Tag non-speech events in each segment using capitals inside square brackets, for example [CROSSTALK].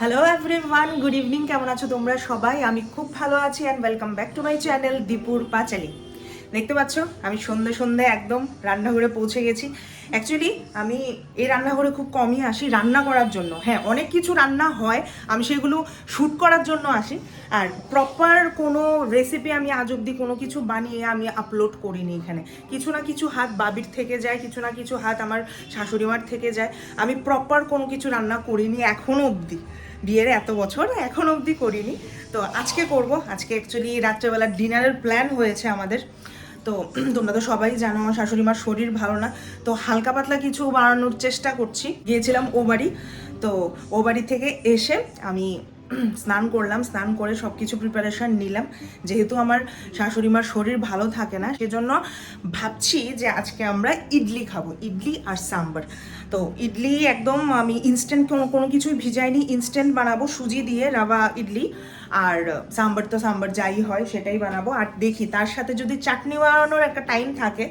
Hello everyone good evening কেমন আছো তোমরা সবাই? আমি খুব ভালো আছি and welcome back to my channel দীপুর পাঁচালি দেখতে পাচ্ছ? আমি সন্ধে সন্ধে একদম রান্নাঘরে পৌঁছে গেছি। অ্যাকচুয়ালি আমি এই রান্নাঘরে খুব কমই আসি রান্না করার জন্য। হ্যাঁ অনেক কিছু রান্না হয়, আমি সেগুলো শ্যুট করার জন্য আসি। আর প্রপার কোনো রেসিপি আমি আজ অবধি কোনো কিছু বানিয়ে আমি আপলোড করিনি এখানে। কিছু না কিছু হাত বাবির থেকে যায়, কিছু না কিছু হাত আমার শাশুড়িমার থেকে যায়। আমি প্রপার কোনো কিছু রান্না করিনি এখনও অবধি। বিয়ের এত বছর, এখন অবধি করিনি। তো আজকে করব, আজকে অ্যাকচুয়ালি রাত্রেবেলা ডিনারের প্ল্যান হয়েছে আমাদের। তো তোমরা তো সবাই জানো, আমার শাশুড়ি মার শরীর ভালো না। তো হালকা পাতলা কিছু বানানোর চেষ্টা করছি। গিয়েছিলাম ও বাড়ি। তো ও বাড়ি থেকে এসে আমি [CLEARS THROAT] স্নান করলাম, স্নান করে সব কিছু প্রিপারেশন নিলাম। যেহেতু আমার শাশুড়ি মার শরীর ভালো থাকে না, সেজন্য ভাবছি যে আজকে আমরা ইডলি খাব, ইডলি আর সাম্বার। তো ইডলি একদম আমি ইনস্ট্যান্ট কোনো কোনো কিছুই ভিজাইনি ইনস্ট্যান্ট বানাবো, সুজি দিয়ে রাবা ইডলি। আর সাম্বার তো সাম্বার যাই হয়, সেটাই বানাবো। আর দেখি, তার সাথে যদি চাটনি বানানোর একটা টাইম থাকে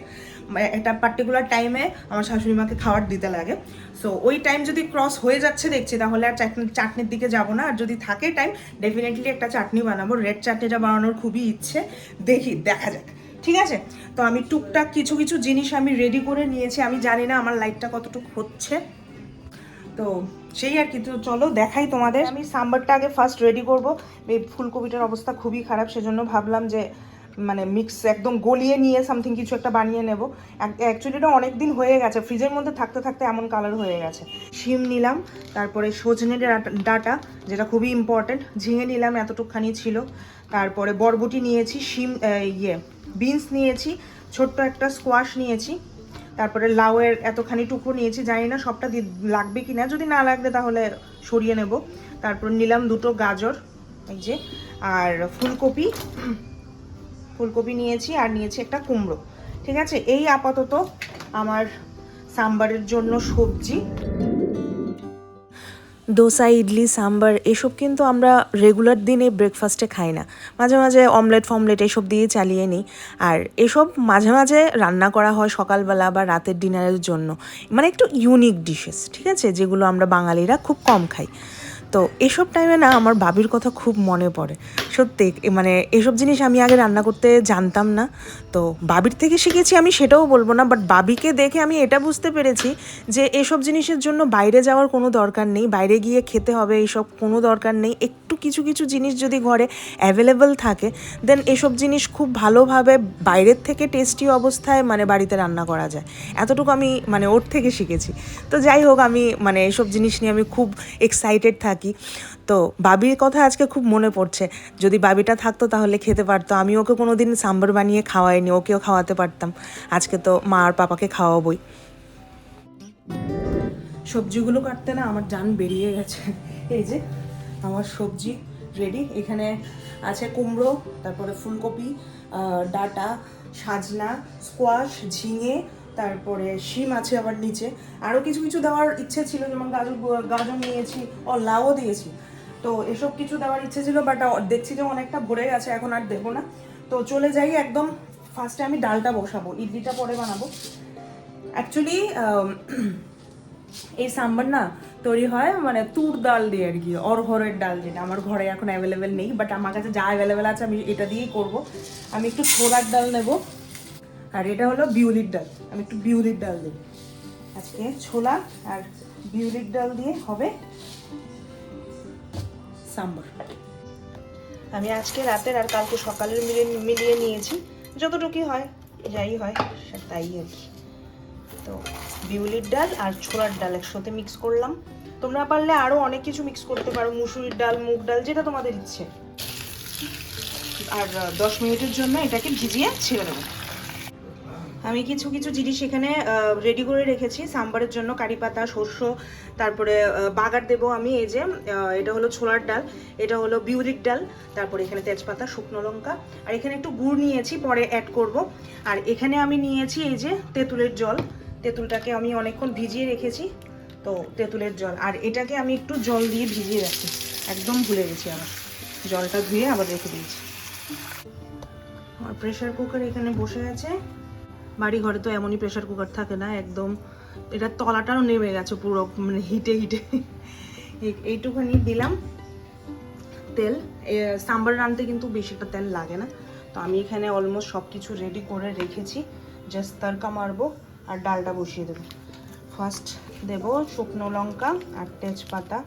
একটা পার্টিকুলার টাইমে আমার শাশুড়ি মাকে খাবার দিতে লাগে। সো ওই টাইম যদি ক্রস হয়ে যাচ্ছে দেখছি, তাহলে আর চাটনি, চাটনির দিকে যাব না। আর যদি থাকে টাইম ডেফিনেটলি একটা চাটনি বানাবো। রেড চাটনিটা বানানোর খুবই ইচ্ছে। দেখি, দেখা যাক। ঠিক আছে? তো আমি টুকটাক কিছু কিছু জিনিস আমি রেডি করে নিয়েছি। আমি জানি না আমার লাইটটা কতটুকু হচ্ছে। তো সেই আর কি। তো চলো, দেখাই তোমাদের। আমি সাম্বারটা আগে ফার্স্ট রেডি করব। এই ফুলকপিটার অবস্থা খুবই খারাপ, সেজন্য ভাবলাম যে মানে মিক্স একদম গলিয়ে নিয়ে সামথিং কিছু একটা বানিয়ে নেব। অ্যাকচুয়ালি এটা অনেক দিন হয়ে গেছে। ফ্রিজের মধ্যে থাকতে থাকতে এমন কালার হয়ে গেছে। শিম নিলাম, তারপরে সজনে ডাটা যেটা খুবই ইম্পর্টেন্ট ঝিঙে নিলাম, এতটুকখানি ছিল। তারপরে বরবটি নিয়েছি, শিম ইয়ে বিনস নিয়েছি, ছোট্ট একটা স্কোয়াশ নিয়েছি। তারপরে লাউয়ের এতখানি টুকরো নিয়েছি, জানি না সবটা লাগবে কি না যদি না লাগবে তাহলে সরিয়ে নেব। তারপর নিলাম দুটো গাজর, এই যে, আর ফুলকপি ফুলকপি নিয়েছি আর নিয়েছি একটা কুমড়ো। ঠিক আছে? এই আপাতত আমার সাম্বারের জন্য সবজি। দোসা, ইডলি, সাম্বার এসব কিন্তু আমরা রেগুলার দিনে ব্রেকফাস্টে খাই না। মাঝে মাঝে অমলেট ফমলেট এসব দিয়ে চালিয়ে নিই। আর এসব মাঝে মাঝে রান্না করা হয় সকালবেলা বা রাতের ডিনারের জন্য। মানে একটু ইউনিক ডিশেস ঠিক আছে? যেগুলো আমরা বাঙালিরা খুব কম খাই। তো এসব টাইমে না আমার বাবির কথা খুব মনে পড়ে। সত্যি মানে এসব জিনিস আমি আগে রান্না করতে জানতাম না। তো বাবির থেকে শিখেছি, আমি সেটাও বলব না বাট বাবিকে দেখে আমি এটা বুঝতে পেরেছি যে এসব জিনিসের জন্য বাইরে যাওয়ার কোনো দরকার নেই, বাইরে গিয়ে খেতে হবে এইসব কোনো দরকার নেই। একটু কিছু কিছু জিনিস যদি ঘরে অ্যাভেলেবেল থাকে দেন এসব জিনিস খুব ভালোভাবে বাইরের থেকে টেস্টি অবস্থায় মানে বাড়িতে রান্না করা যায়। এতটুকু আমি মানে ওর থেকে শিখেছি। তো যাই হোক, আমি মানে এসব জিনিস নিয়ে আমি খুব এক্সাইটেড থাকি। তো বাবির কথা আজকে খুব মনে পড়ছে। যদি বাবিটা থাকতো তাহলে খেতে পারতো। আমি ওকে কোনো দিন সাম্বার বানিয়ে খাওয়াইনি, ওকেও খাওয়াতে পারতাম। আজকে তো মা আর পাপাকে খাওয়াবোই। সবজিগুলো কাটতে না আমার জান বেরিয়ে গেছে। এই যে, আমার সবজি রেডি এখানে আছে কুমড়ো, তারপরে ফুলকপি ডাটা, সাজনা স্কোয়াশ ঝিঙে তারপরে শিম আছে আবার নিচে। আরও কিছু কিছু দেওয়ার ইচ্ছে ছিল, যেমন গাজর গাজর নিয়েছি ও লাউও দিয়েছি। তো এসব কিছু দেওয়ার ইচ্ছে ছিল বাট দেখছি যে অনেকটা ভরে গেছে, এখন আর দেবো না। তো চলে যাই একদম ফার্স্টে আমি ডালটা বসাবো, ইডলিটা পরে বানাবো। অ্যাকচুয়ালি [CLEARS THROAT] এই সাম্বার না তৈরি হয় মানে তুর ডাল দিয়ে আর কি অরহরের ডাল যেটা আমার ঘরে এখন অ্যাভেলেবেল নেই বাট আমার কাছে যা অ্যাভেলেবেল আছে আমি এটা দিয়েই করব। আমি একটু ছোলার ডাল নেব। আর এটা হলো বিউলির ডাল। আমি একটু বিউলির ডাল দেব আজকে ছোলা আর বিউলির ডাল দিয়ে হবে সাম্বার। আমি আজকে রাতের আর কালকে সকালের মিলিয়ে মিলিয়ে নিয়েছি। যতটুকুই হয়, যাই হয় তাই আর কি। তো বিউলির ডাল আর ছোলার ডাল একসাথে মিক্স করলাম। তোমরা পারলে আরও অনেক কিছু মিক্স করতে পারো। মুসুরির ডাল, মুগ ডাল, যেটা তোমাদের ইচ্ছে। আর দশ মিনিটের জন্য এটাকে ভিজিয়ে ছেড়ে দেবো। আমি কিছু কিছু জিনিস এখানে রেডি করে রেখেছি। সাম্বারের জন্য কারি পাতা শস্য তারপরে বাগার দেবো আমি। এই যে এটা হলো ছোলার ডাল, এটা হলো বিউলির ডাল, তারপরে এখানে তেজপাতা, শুকনো লঙ্কা, আর এখানে একটু গুড় নিয়েছি, পরে অ্যাড করব। আর এখানে আমি নিয়েছি এই যে তেঁতুলের জল। তেঁতুলটাকে আমি অনেকক্ষণ ভিজিয়ে রেখেছি, তো তেঁতুলের জল। আর এটাকে আমি একটু জল দিয়ে ভিজিয়ে রাখি একদম ভুলে গেছি আবার। জলটা ধুয়ে আবার রেখে দিয়েছি। আমার প্রেশার কুকার এখানে বসে আছে। বাড়ি ঘরে তো এমনই প্রেশার কুকার থাকে না, একদম এটা তলাটাও নেমে গেছে পুরো মানে হিটে হিটে। এই- এইটুখানি দিলাম তেল। সাম্বার রানতে কিন্তু বেশিটা তেল লাগে না। তো আমি এখানে অলমোস্ট সব কিছু রেডি করে রেখেছি। জাস্ট তড়কা মারবো আর ডালটা বসিয়ে দেবো। ফার্স্ট দেব শুকনো লঙ্কা আর তেজপাতা।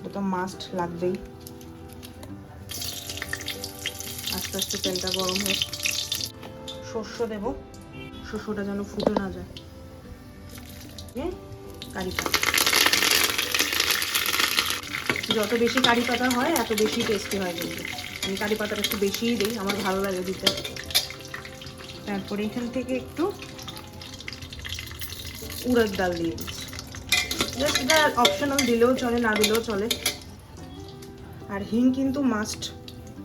এটা তো মাস্ট লাগবেই। আস্তে আস্তে তেলটা গরম হোক। শস্য দেব। শস্যটা যেন ফুটে না যায়। কারি পাতা যত বেশি কারি পাতা হয়, এত বেশি টেস্টি হয় কিন্তু। আমি কারি পাতাটা একটু বেশিই দিই, আমার ভালো লাগে দিতে। তারপরে এখান থেকে একটু উড়দ ডাল দিয়ে দিচ্ছি। অপশনাল দিলেও চলে, না দিলেও চলে। আর হিং কিন্তু মাস্ট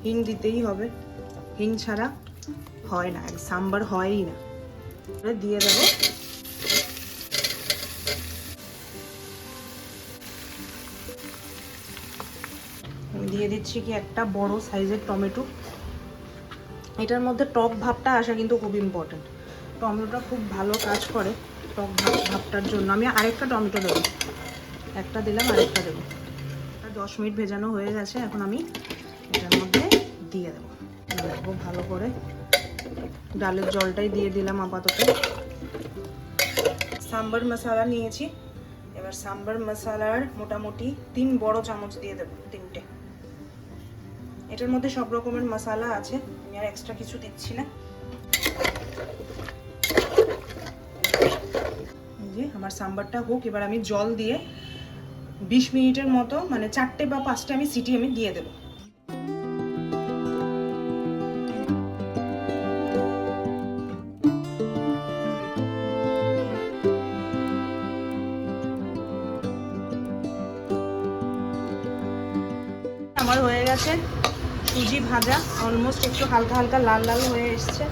হিং দিতেই হবে। হিং ছাড়া হয় না সাম্বার হয়ই না। দিয়ে দেবো। দিয়ে দিচ্ছি কি একটা বড় সাইজের টমেটো। এটার মধ্যে টক ভাবটা আসা কিন্তু খুব ইম্পর্টেন্ট টমেটোটা খুব ভালো কাজ করে টক ভাব, ভাবটার জন্য। আমি আরেকটা টমেটো দেবো। একটা দিলাম, আরেকটা দেবো। দশ মিনিট ভেজানো হয়ে গেছে। এখন আমি এটার মধ্যে দিয়ে দেবো ভালো করে। ডালের জলটাই দিয়ে দিলাম আপাতত। সাম্বার মশলা নিয়েছি। এবার সাম্বার মশলার মোটামুটি তিন বড় চামচ দিয়ে দেবো তিনটে। এটার মধ্যে সব রকমের মশলা আছে, আমি আর এক্সট্রা কিছু দিচ্ছি না। যে আমার সাম্বারটা হোক, এবার আমি জল দিয়ে বিশ মিনিটের মতো মানে চারটে বা পাঁচটা আমি সিটি আমি দিয়ে দেবো। ভাজা অলমোস্ট একটু হালকা হালকা লাল লাল হয়ে এসছে।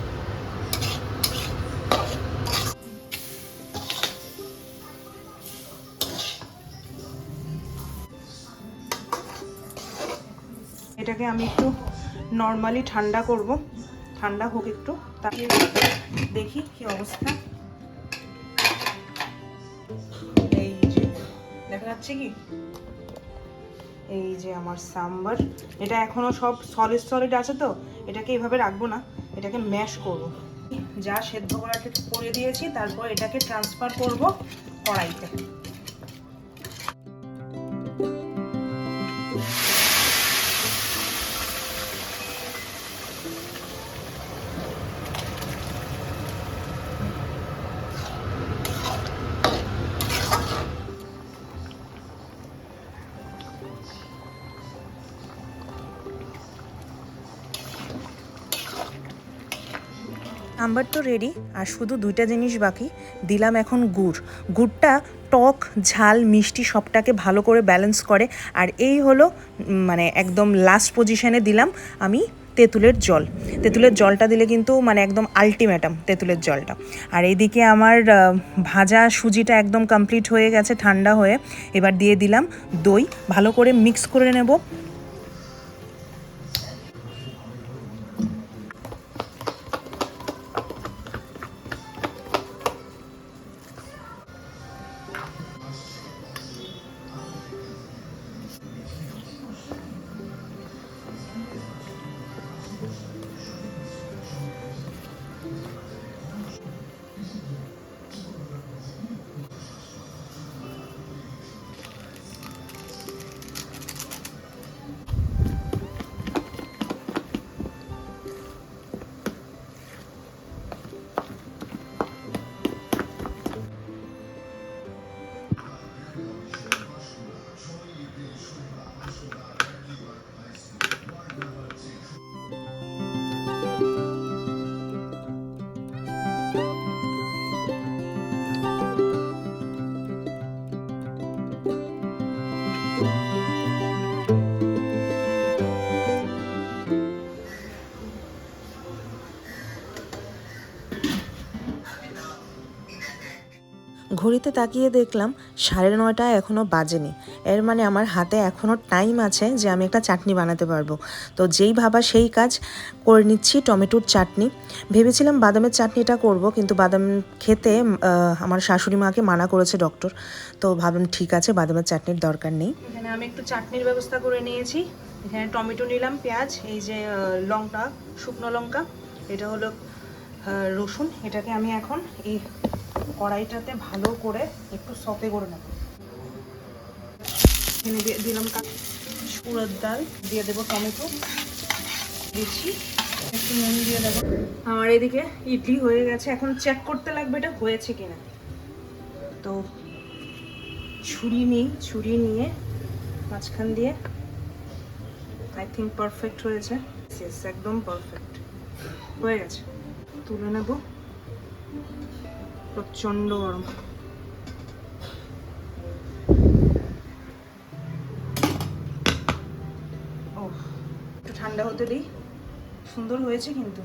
এটাকে আমি একটু নর্মালি ঠান্ডা করব। ঠান্ডা হোক একটু, তারপরে দেখি কি অবস্থা। এই দেখা যাচ্ছে কি? এই যে আমার সাম্বার, এটা এখনও সব সলিড সলিড আছে তো, এটাকে এইভাবে রাখব না, এটাকে ম্যাশ করব। যা সেদ্ধ করাটা করে দিয়েছি, তারপর এটাকে ট্রান্সফার করব কড়াইতে। সাম্বার তো রেডি আর শুধু দুইটা জিনিস বাকি। দিলাম এখন গুড়। গুড়টা, টক, ঝাল, মিষ্টি সবটাকে ভালো করে ব্যালেন্স করে। আর এই হলো মানে একদম লাস্ট পজিশনে দিলাম আমি তেঁতুলের জল। তেঁতুলের জলটা দিলে কিন্তু মানে একদম আলটিমেটাম তেঁতুলের জলটা। আর এইদিকে আমার ভাজা সুজিটা একদম কমপ্লিট হয়ে গেছে ঠান্ডা হয়ে। এবার দিয়ে দিলাম দই। ভালো করে মিক্স করে নেব। ঘড়িতে তাকিয়ে দেখলাম সাড়ে নয়টা এখনও বাজেনি। এর মানে আমার হাতে এখনও টাইম আছে যে আমি একটা চাটনি বানাতে পারব। তো যেই ভাবা সেই কাজ করে নিচ্ছি টমেটোর চাটনি। ভেবেছিলাম বাদামের চাটনিটা করব, কিন্তু বাদাম খেতে আমার শাশুড়ি মাকে মানা করেছে ডক্টর তো ভাবলাম ঠিক আছে, বাদামের চাটনির দরকার নেই। এখানে আমি একটু চাটনির ব্যবস্থা করে নিয়েছি। এখানে টমেটো নিলাম, পেঁয়াজ, এই যে লঙ্কা, শুকনো লঙ্কা, এটা হলো রসুন। এটাকে আমি এখন এই কড়াইটাতে ভালো করে একটু সতে করে নেব। এখানে দিয়ে দিলাম উড়দ ডাল, দিয়ে দেবো টমেটো, দিচ্ছি, একটু নুন দিয়ে দেবো। আমার এদিকে ইডলি হয়ে গেছে, এখন চেক করতে লাগবে এটা হয়েছে কিনা। তো ছুরি নিই, ছুরি নিয়ে মাঝখান দিয়ে আই থিঙ্ক পারফেক্ট হয়েছে। একদম পারফেক্ট হয়ে গেছে। তুলে নেব। প্রচণ্ড গরম। ও একটু ঠান্ডা হতে দিই। সুন্দর হয়েছে কিন্তু।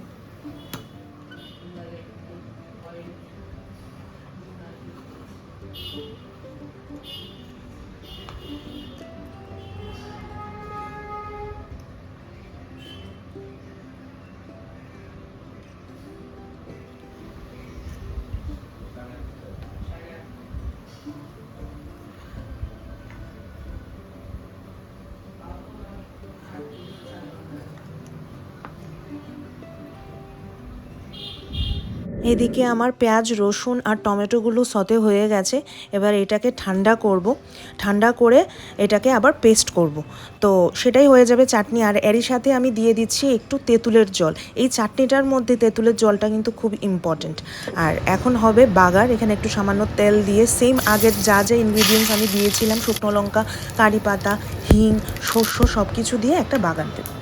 এদিকে আমার পেঁয়াজ, রসুন আর টমেটোগুলো সতে হয়ে গেছে। এবার এটাকে ঠান্ডা করব। ঠান্ডা করে এটাকে আবার পেস্ট করব। তো সেটাই হয়ে যাবে চাটনি। আর এরই সাথে আমি দিয়ে দিচ্ছি একটু তেঁতুলের জল। এই চাটনিটার মধ্যে তেঁতুলের জলটা কিন্তু খুব ইম্পর্ট্যান্ট আর এখন হবে বাগার। এখানে একটু সামান্য তেল দিয়ে সেম আগের যা যা ইনগ্রিডিয়েন্টস আমি দিয়েছিলাম, শুকনো লঙ্কা, কারি পাতা, হিং শস্য সব কিছু দিয়ে একটা বাগান দেবো।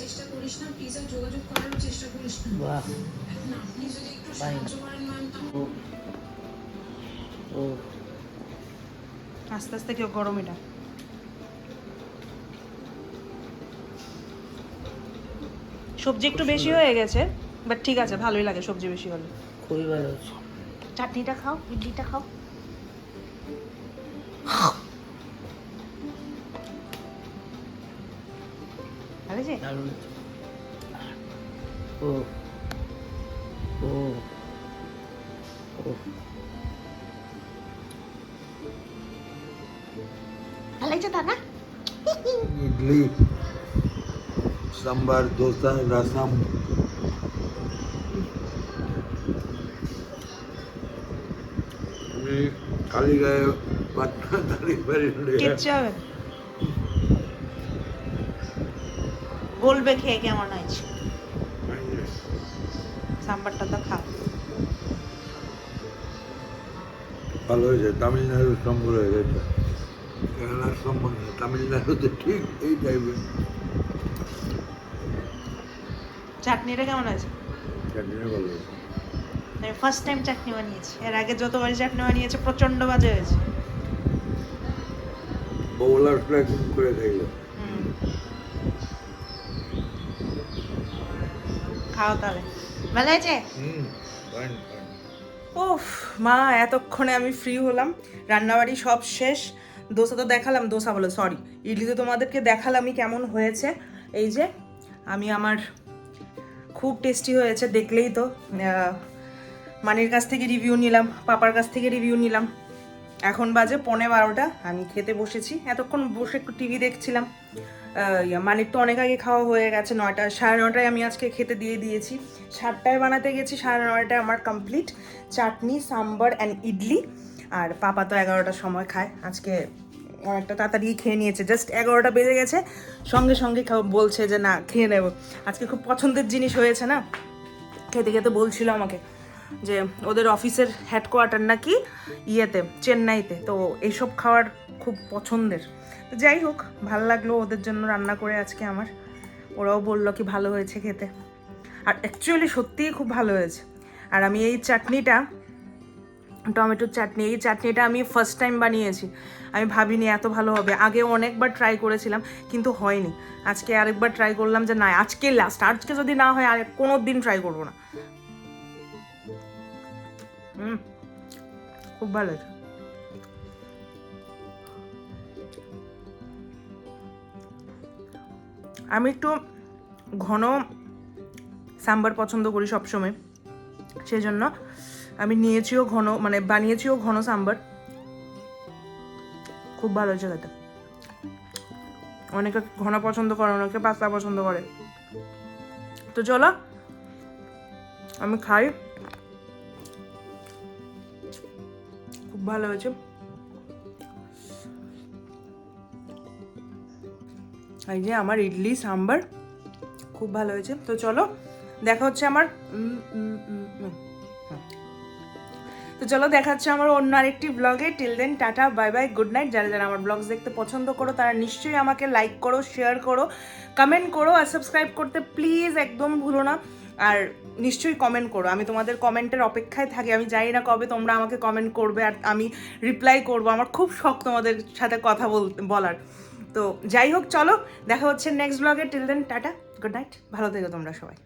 চেষ্টা করিস না প্লিজ আর যোগাযোগ করারও চেষ্টা করিস না বাহ আপনি যদি একটু সাহায্য করেন ম্যাম ও ও আস্তে আস্তে কেউ গরম এটা সবজি একটু বেশি হয়ে গেছে বাট ঠিক আছে ভালোই লাগে সবজি বেশি হলে। খুবই ভালো চাটনিটা খাও ইডলিটা খাও। হয়েছে ও ও ভালো লাগছে তা না ইডলি সাম্বার দোসা রসম খালি গায়ে পাটনা দাঁড়িয়ে কিচ্ছু হবে বলবে খেয়ে কেমন হয়েছে সাম্বারটা তো খাও। ভালো হয়েছে তামিলনাড়ুর সম্বর হয়ে গেছে কেরালার সম্বর না তামিলনাড়ুতে ঠিক এই টাইপের চাটনিটা কেমন আছে চাটনি ভালো হয়েছে। আমি ফার্স্ট টাইম চাটনি বানিয়েছি। এর আগে যতবারই চাটনি বানিয়েছে প্রচণ্ড বাজে হয়েছে। বৌলার ফ্ল্যাগ করে খাইল। খাও তাহলে। ভালো ফাইন উফ মা এতক্ষণে আমি ফ্রি হলাম। রান্নাবাড়ি সব শেষ। দোসা তো দেখালাম দোসা বলে সরি ইডলি তো তোমাদেরকে দেখালামই কেমন হয়েছে। এই যে আমি আমার খুব টেস্টি হয়েছে দেখলেই তো। মানির কাছ থেকে রিভিউ নিলাম পাপার কাছ থেকে রিভিউ নিলাম। এখন বাজে পৌনে বারোটা আমি খেতে বসেছি। এতক্ষণ বসে একটু টিভি দেখছিলাম। মানির তো অনেক আগে খাওয়া হয়ে গেছে, নয়টা, সাড়ে নটায় আমি আজকে খেতে দিয়ে দিয়েছি। সাতটায় বানাতে গেছি, সাড়ে নয়টায় আমার কমপ্লিট চাটনি, সাম্বার অ্যান্ড ইডলি। আর পাপা তো এগারোটার সময় খায়। আজকে অনেকটা তাড়াতাড়ি খেয়ে নিয়েছে জাস্ট এগারোটা বেজে গেছে। সঙ্গে সঙ্গে বলছে যে না, খেয়ে নেব। আজকে খুব পছন্দের জিনিস হয়েছে না? খেতে খেতে বলছিল আমাকে যে ওদের অফিসের হেডকোয়ার্টার নাকি ইয়েতে, চেন্নাইতে। তো এইসব খাওয়ার খুব পছন্দের। তো যাই হোক, ভালো লাগল ওদের জন্য রান্না করে আজকে আমার। ওরাও বলল কি ভালো হয়েছে খেতে। আর অ্যাকচুয়ালি সত্যিই খুব ভালো হয়েছে। আর আমি এই চাটনিটা, টমেটোর চাটনি, এই চাটনিটা আমি ফার্স্ট টাইম বানিয়েছি। আমি ভাবিনি এত ভালো হবে। আগে অনেকবার ট্রাই করেছিলাম, কিন্তু হয়নি। আজকে আরেকবার ট্রাই করলাম যে না, আজকে লাস্ট আজকে যদি না হয় আর কোনো দিন ট্রাই করব না। হুম খুব ভালো হয়েছে। আমি একটু ঘন সাম্বার পছন্দ করি সবসময়। সেই জন্য আমি নিয়েছিও ঘন মানে বানিয়েছিও ঘন সাম্বার। খুব ভালো হয়েছে খেতে। অনেকে ঘন পছন্দ করে, অনেকে পাস্তা পছন্দ করে। তো চলো, আমি খাই। খুব ভালো হয়েছে। এই যে আমার ইডলি, সাম্বার, খুব ভালো হয়েছে। তো চলো, দেখা হচ্ছে আমার। তো চলো, দেখা হচ্ছে আমার অন্য আরেকটি ব্লগে till then tata bye bye good night যারা যারা আমার ব্লগস দেখতে পছন্দ করো, তারা নিশ্চয়ই আমাকে লাইক করো শেয়ার করো কমেন্ট করো আর সাবস্ক্রাইব করতে প্লিজ একদম ভুলো না। আর নিশ্চয়ই কমেন্ট করো। আমি তোমাদের কমেন্টের অপেক্ষায় থাকি। আমি জানি না কবে তোমরা আমাকে কমেন্ট করবে আর আমি রিপ্লাই করব। আমার খুব শখ তোমাদের সাথে কথা বল, বলার। তো যাই হোক, চলো, দেখা হচ্ছে নেক্সট ব্লগে till then tata good night ভালো থেকো তোমরা সবাই।